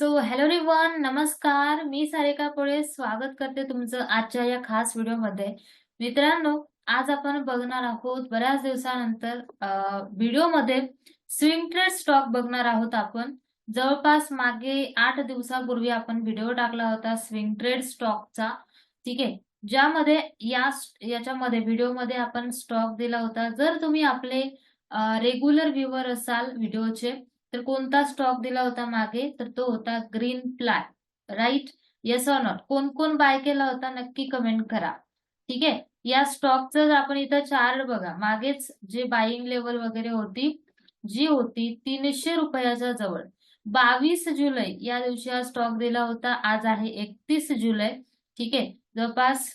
So hello रिवन नमस्कार. मी सारिका पोळे स्वागत करते तुमचं आजच्या या खास व्हिडिओमध्ये. मित्रांनो आज आपण बघणार आहोत बऱ्याच दिवसानंतर व्हिडिओमध्ये स्विंग ट्रेड स्टॉक बघणार आहोत आपण. जवळपास मागे आठ दिवसापूर्वी आपण व्हिडिओ टाकला होता स्विंग ट्रेड स्टॉकचा. ठीक आहे? ज्यामध्ये या याच्यामध्ये व्हिडिओमध्ये आपण स्टॉक दिला होता. जर तुम्ही आपले रेग्युलर व्ह्युअर असाल व्हिडिओचे तर कोणता स्टॉक दिला होता मागे? तर तो होता green ply right yes or not कोण कोण बाय केला होता? नक्की कमेंट करा. ठीक आहे? या स्टॉकचं जर आपण इथं चार्ट बघा मागेच जे बाईंग लेवल वगैरे होती जी होती तीनशे रुपयाच्या जवळ. बावीस जुलै या दिवशी हा स्टॉक दिला होता. आज आहे एकतीस जुलै. ठीक आहे? जवळपास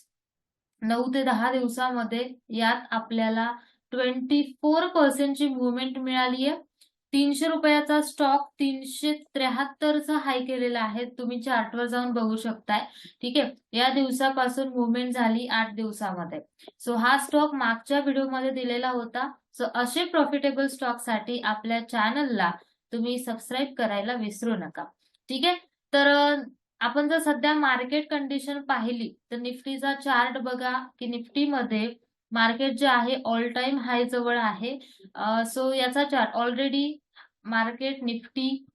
नऊ ते दहा दिवसामध्ये यात आपल्याला ट्वेंटी फोर पर्सेंटची मुवमेंट मिळाली आहे तीनशे रुपयाचा स्टॉक तीनशे त्र्याहत्तरचा हाय केलेला आहे. तुम्ही चार्टवर जाऊन बघू शकताय. ठीक आहे? या दिवसापासून मुवमेंट झाली आठ दिवसामध्ये. सो हा स्टॉक मागच्या व्हिडिओमध्ये दिलेला होता. सो असे प्रॉफिटेबल स्टॉकसाठी आपल्या चॅनलला तुम्ही सबस्क्राईब करायला विसरू नका. ठीक आहे? तर आपण जर सध्या मार्केट कंडिशन पाहिली तर निफ्टीचा चार्ट बघा की निफ्टीमध्ये मार्केट जे आहे ऑल टाइम हाय जवळ आहे. सो याचा चार्ट ऑलरेडी मार्केट निफ्टी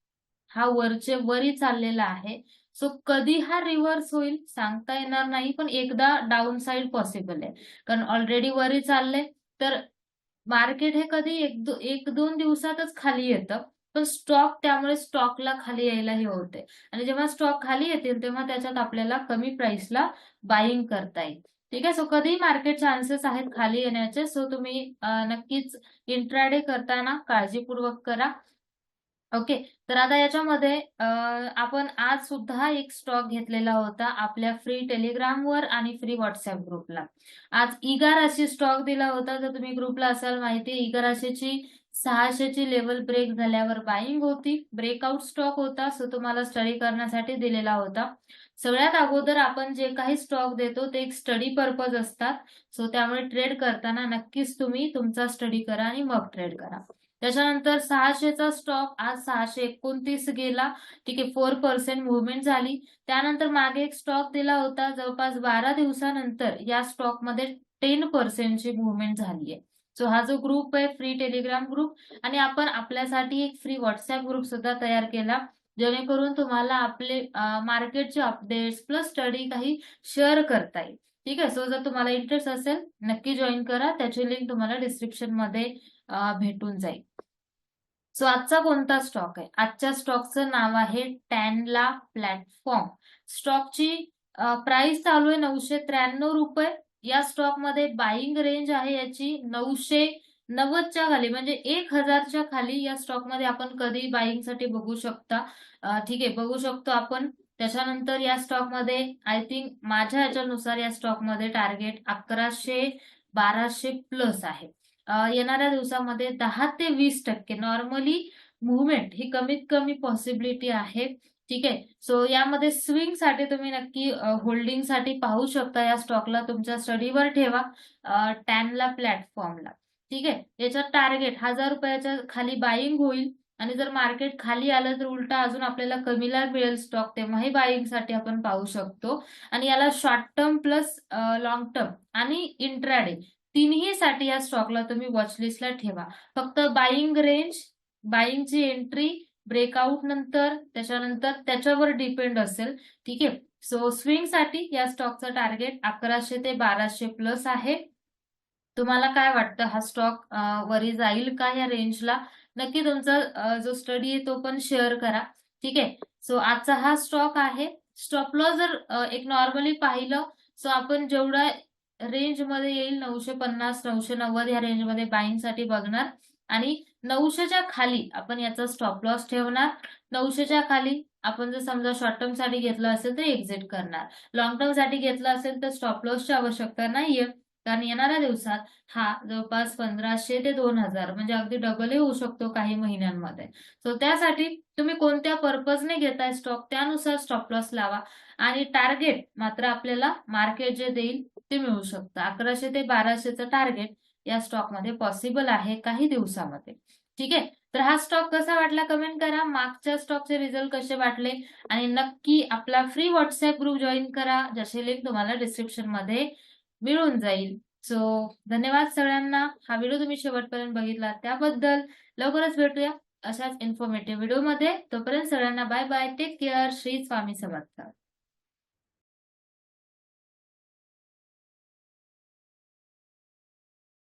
हा वरचे वरी चाललेला आहे. सो कधी हा रिव्हर्स होईल सांगता येणार नाही पण एकदा डाऊन साइड पॉसिबल आहे. कारण ऑलरेडी वरी चालले तर मार्केट हे कधी एक दो, एक दोन दिवसातच खाली येतं पण स्टॉक त्यामुळे स्टॉकला खाली यायला हे होते आणि जेव्हा स्टॉक खाली येतील तेव्हा त्याच्यात आपल्याला कमी प्राइसला बाईंग करता येईल. ठीक आहे? सो कधी मार्केट चान्सेस आहेत खाली येण्याचे सो तुम्ही नक्कीच इंट्राडे करताना काळजीपूर्वक करा. ओके. तर आता याच्यामध्ये आपण आज सुद्धा एक स्टॉक घेतलेला होता आपल्या फ्री टेलिग्रामवर आणि फ्री व्हॉट्सअप ग्रुपला आज इगा राशी स्टॉक दिला होता जर तुम्ही ग्रुपला असाल माहिती इगा राशीची सहाशेची लेवल ब्रेक झाल्यावर बाईंग होती. ब्रेकआउट स्टॉक होता सो तुम्हाला स्टडी करण्यासाठी दिलेला होता. सगळ्यात अगोदर आपण जे काही स्टॉक देतो ते एक स्टडी पर्पज असतात. सो त्यामुळे ट्रेड करताना नक्कीच तुम्ही तुमचा स्टडी करा आणि मग ट्रेड करा. त्याच्यानंतर सहाशेचा स्टॉक आज सहाशे एकोणतीस गेला. ठीक आहे फोर पर्सेंट मुवमेंट झाली. त्यानंतर मागे एक स्टॉक दिला होता जवळपास बारा दिवसानंतर या स्टॉकमध्ये टेन पर्सेंटची मुवमेंट झाली आहे सो हा जो ग्रुप आहे फ्री टेलिग्राम ग्रुप आणि आपण आपल्यासाठी एक फ्री व्हॉट्सअप ग्रुप सुद्धा तयार केला जेणेकरून तुम्हाला आपले मार्केटचे अपडेट्स प्लस स्टडी काही शेअर करता येईल. ठीक आहे सो जर तुम्हाला इंटरेस्ट असेल नक्की जॉईन करा. त्याची लिंक तुम्हाला डिस्क्रिप्शनमध्ये भेटून जाईल. सो आजचा कोणता स्टॉक आहे? आजच्या स्टॉकचं नाव आहे टॅनला प्लॅटफॉर्म. स्टॉकची प्राइस चालू आहे नऊशे त्र्याण्णव रुपये. या स्टॉकमध्ये बाईंग रेंज आहे याची नऊशे नव्वदच्या खाली म्हणजे एक हजारच्या खाली या स्टॉकमध्ये आपण कधी बाईंगसाठी बघू शकता. ठीक आहे बघू शकतो आपण. त्याच्यानंतर या स्टॉकमध्ये आय थिंक माझ्या ह्याच्यानुसार या स्टॉकमध्ये टार्गेट अकराशे बाराशे प्लस आहे. येणाऱ्या दिवसामध्ये दहा ते वीस टक्के. नॉर्मली मुवमेंट ही कमीत कमी पॉसिबिलिटी आहे. ठीक आहे? सो यामध्ये स्विंगसाठी तुम्ही नक्की होल्डिंगसाठी पाहू शकता. या स्टॉकला तुमच्या स्टडीवर ठेवा. टॅनला प्लॅटफॉर्मला ठीक आहे? याचा टार्गेट हजार रुपयाच्या खाली बाईंग होईल. आणि जर मार्केट खाली आलं तर उलटा अजून आपल्याला कमीला मिळेल स्टॉक तेव्हाही बाईंगसाठी आपण पाहू शकतो. आणि याला short term plus long term आणि इंट्राडे तिन्ही साठी या स्टॉकला तुम्ही वॉचलिस्टला ठेवा. फक्त बाईंग रेंज बाईंगची एंट्री ब्रेकआउट नंतर त्याच्यानंतर त्याच्यावर डिपेंड असेल. ठीक आहे? सो स्विंगसाठी या स्टॉकचं टार्गेट अकराशे ते बाराशे प्लस आहे. तुम्हाला काय वाटतं? हा स्टॉक वरी जाईल का या रेंजला नक्की तुमचा जो स्टडी आहे तो पण शेअर करा. ठीक आहे? सो आजचा हा स्टॉक आहे. स्टॉप लॉस जर एक नॉर्मली पाहिलं सो आपण जेवढा रेंजमध्ये येईल नऊशे पन्नास नऊशे नव्वद या रेंजमध्ये बाईंगसाठी बघणार. आणि नऊशेच्या खाली आपण याचा स्टॉप लॉस ठेवणार. नऊशेच्या खाली आपण जर समजा शॉर्ट टर्मसाठी घेतलं असेल तर एक्झिट करणार. लॉंग टर्मसाठी घेतलं असेल तर स्टॉप लॉसची आवश्यकता नाहीये. कारण येणाऱ्या दिवसात हा जवळपास पंधराशे ते दोन हजार म्हणजे अगदी डबलही होऊ शकतो काही महिन्यांमध्ये. सो त्यासाठी तुम्ही कोणत्या पर्पजने घेताय स्टॉक त्यानुसार स्टॉप लॉस लावा. आणि टार्गेट मात्र आपल्याला मार्केट जे देईल ते मिळू शकतं. अकराशे ते बाराशेचं टार्गेट या स्टॉकमध्ये पॉसिबल आहे काही दिवसामध्ये. ठीक आहे? तर हा स्टॉक कसा वाटला कमेंट करा. मागच्या स्टॉकचे रिझल्ट कसे वाटले? आणि नक्की आपला फ्री व्हॉट्सअप ग्रुप जॉईन करा. जसे लिंक तुम्हाला डिस्क्रिप्शनमध्ये मिळून जाईल. सो धन्यवाद सगळ्यांना. हा व्हिडिओ तुम्ही शेवटपर्यंत बघितला. त्याबद्दल लवकरच भेटूया अशाच इन्फॉर्मेटिव्ह व्हिडिओमध्ये तोपर्यंत सगळ्यांना bye bye take care Shri Swami Samarth.